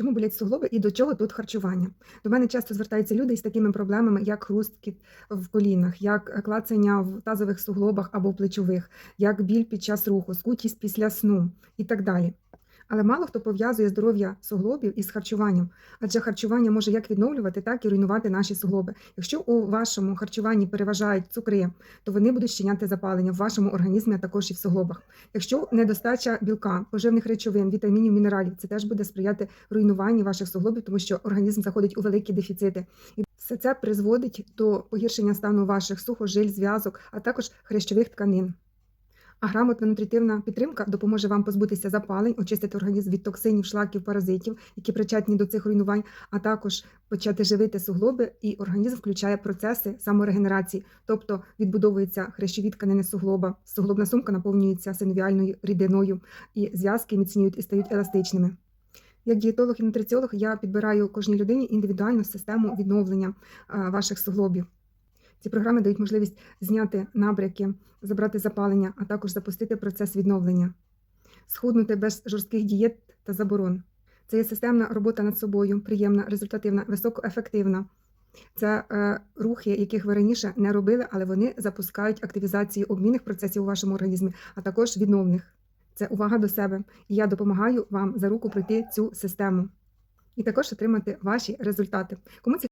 Чому болять суглоби і до чого тут харчування? До мене часто звертаються люди із такими проблемами, як хрусткіт в колінах, як клацання в тазових суглобах або плечових, як біль під час руху, скутість після сну і так далі. Але мало хто пов'язує здоров'я суглобів із харчуванням, адже харчування може як відновлювати, так і руйнувати наші суглоби. Якщо у вашому харчуванні переважають цукри, то вони будуть щиняти запалення в вашому організмі, а також і в суглобах. Якщо недостача білка, поживних речовин, вітамінів, мінералів, це теж буде сприяти руйнуванню ваших суглобів, тому що організм заходить у великі дефіцити. І все це призводить до погіршення стану ваших сухожиль, зв'язок, а також хрящових тканин. А грамотна нутритивна підтримка допоможе вам позбутися запалень, очистити організм від токсинів, шлаків, паразитів, які причетні до цих руйнувань, а також почати живити суглоби, і організм включає процеси саморегенерації, тобто відбудовуються хрящові тканини суглоба, суглобна сумка наповнюється синовіальною рідиною, і зв'язки міцніють і стають еластичними. Як дієтолог і нутриціолог я підбираю кожній людині індивідуальну систему відновлення ваших суглобів. Ці програми дають можливість зняти набряки, забрати запалення, а також запустити процес відновлення, схуднути без жорстких дієт та заборон. Це є системна робота над собою, приємна, результативна, високоефективна. Це е, рухи, яких ви раніше не робили, але вони запускають активізацію обмінних процесів у вашому організмі, а також відновних. Це увага до себе. І я допомагаю вам за руку пройти цю систему і також отримати ваші результати. Кому